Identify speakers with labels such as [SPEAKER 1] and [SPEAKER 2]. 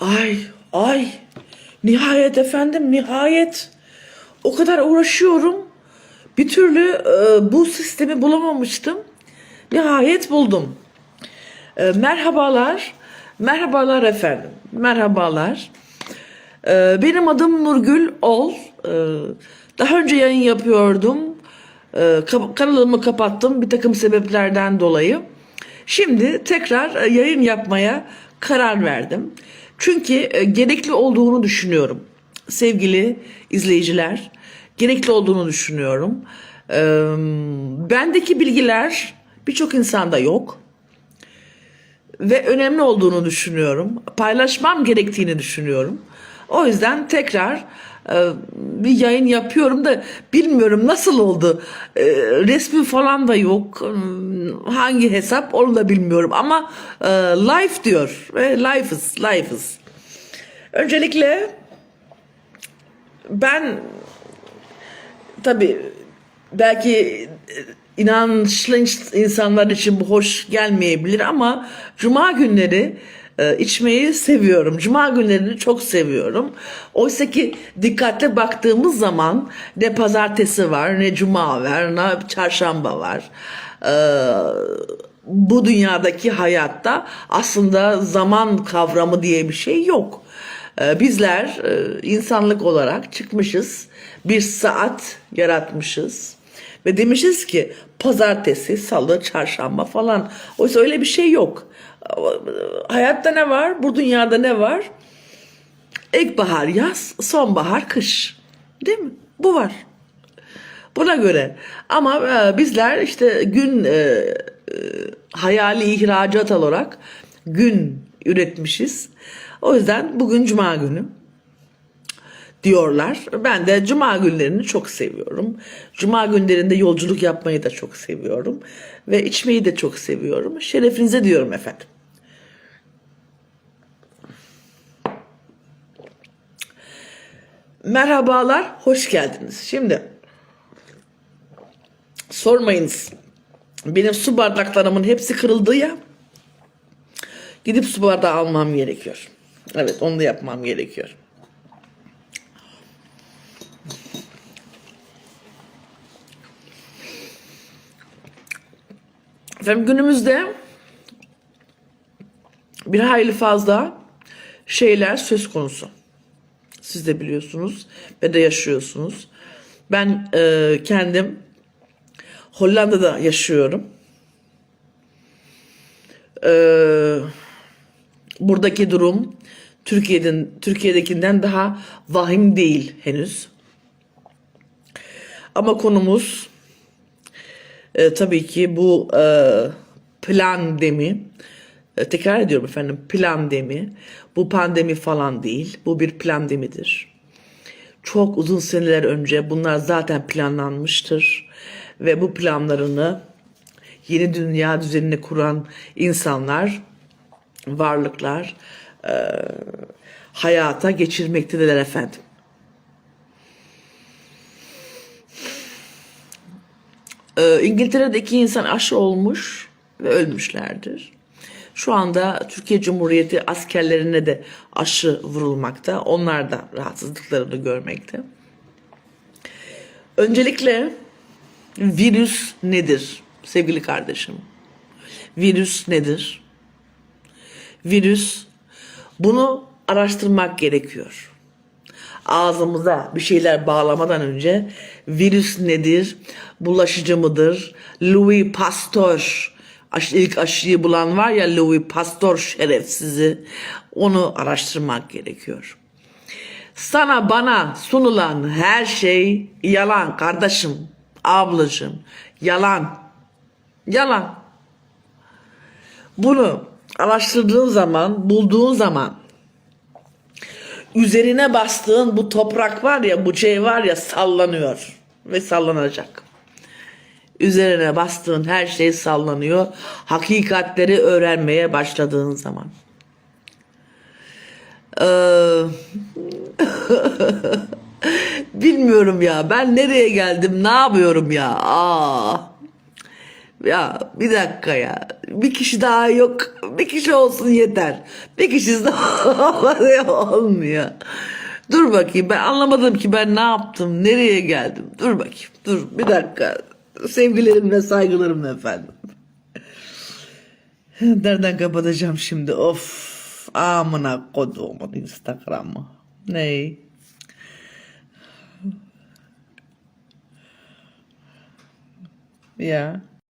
[SPEAKER 1] Ay, ay. Nihayet efendim, nihayet. O kadar uğraşıyorum. Bir türlü e, bu sistemi bulamamıştım. Nihayet buldum. E, merhabalar. Merhabalar efendim. Merhabalar. E, benim adım Nurgül Ol. E, daha önce yayın yapıyordum. E, ka- kanalımı kapattım bir takım sebeplerden dolayı. Şimdi tekrar e, yayın yapmaya karar verdim. Çünkü e, gerekli olduğunu düşünüyorum. Sevgili izleyiciler, gerekli olduğunu düşünüyorum. Bendeki bilgiler birçok insanda yok ve önemli olduğunu düşünüyorum. Paylaşmam gerektiğini düşünüyorum. O yüzden tekrar e, bir yayın yapıyorum da bilmiyorum nasıl oldu. E, resmi falan da yok. Hangi hesap onu da bilmiyorum ama e, live diyor. Ve life'ız, life'ız. Öncelikle ben tabii belki inançlı insanlar için bu hoş gelmeyebilir ama cuma günleri e, içmeyi seviyorum. Cuma günlerini çok seviyorum. Oysa ki dikkatli baktığımız zaman ne pazartesi var, ne cuma var, ne çarşamba var. E, bu dünyadaki hayatta aslında zaman kavramı diye bir şey yok. Ee, Bizler e, insanlık olarak çıkmışız. Bir saat yaratmışız. Ve demişiz ki pazartesi, salı, çarşamba falan. Oysa öyle bir şey yok. Hayatta ne var? Bu dünyada ne var? İlkbahar, yaz, sonbahar, kış. Değil mi? Bu var. Buna göre. Ama e, bizler işte gün e, e, hayali ihracat olarak gün üretmişiz. O yüzden bugün cuma günü diyorlar. Ben de cuma günlerini çok seviyorum. Cuma günlerinde yolculuk yapmayı da çok seviyorum. Ve içmeyi de çok seviyorum. Şerefinize diyorum efendim. Merhabalar, hoş geldiniz. Şimdi sormayınız. Benim su bardaklarımın hepsi kırıldı ya. Gidip su bardağı almam gerekiyor. Evet onu da yapmam gerekiyor. Efendim günümüzde bir hayli fazla şeyler söz konusu. Siz de biliyorsunuz ve de yaşıyorsunuz. Ben e, kendim Hollanda'da yaşıyorum. Eee buradaki durum Türkiye'den Türkiye'dekinden daha vahim değil henüz. Ama konumuz e, tabii ki bu e, plandemi. E, tekrar ediyorum efendim plandemi. Bu pandemi falan değil. Bu bir plandemidir. Çok uzun seneler önce bunlar zaten planlanmıştır. Ve bu planlarını yeni dünya düzenini kuran insanlar varlıklar e, hayata geçirmektedirler efendim. E, İngiltere'de iki insan aşı olmuş ve ölmüşlerdir. Şu anda Türkiye Cumhuriyeti askerlerine de aşı vurulmakta. Onlar da rahatsızlıklarını görmekte. Öncelikle virüs nedir sevgili kardeşim? Virüs nedir? virüs bunu araştırmak gerekiyor. Ağzımıza bir şeyler bağlamadan önce virüs nedir, bulaşıcı mıdır, Louis Pasteur ilk aşıyı bulan var ya Louis Pasteur şerefsizi onu araştırmak gerekiyor. Sana bana sunulan her şey yalan kardeşim, ablacığım, yalan. Yalan. Bunu araştırdığın zaman, bulduğun zaman üzerine bastığın bu toprak var ya, bu şey var ya sallanıyor ve sallanacak. Üzerine bastığın her şey sallanıyor. Hakikatleri öğrenmeye başladığın zaman. Ee, bilmiyorum ya. Ben nereye geldim? Ne yapıyorum ya? Aa. Ya bir dakika ya. Bir kişi daha yok. Bir kişi olsun yeter. Bir kişi daha olmuyor. Dur bakayım ben anlamadım ki ben ne yaptım, nereye geldim. Dur bakayım, dur bir dakika. Sevgilerim ve saygılarımla efendim. Nereden kapatacağım şimdi? Of. Amına koduğumun Instagram'ı. Ney? Ya.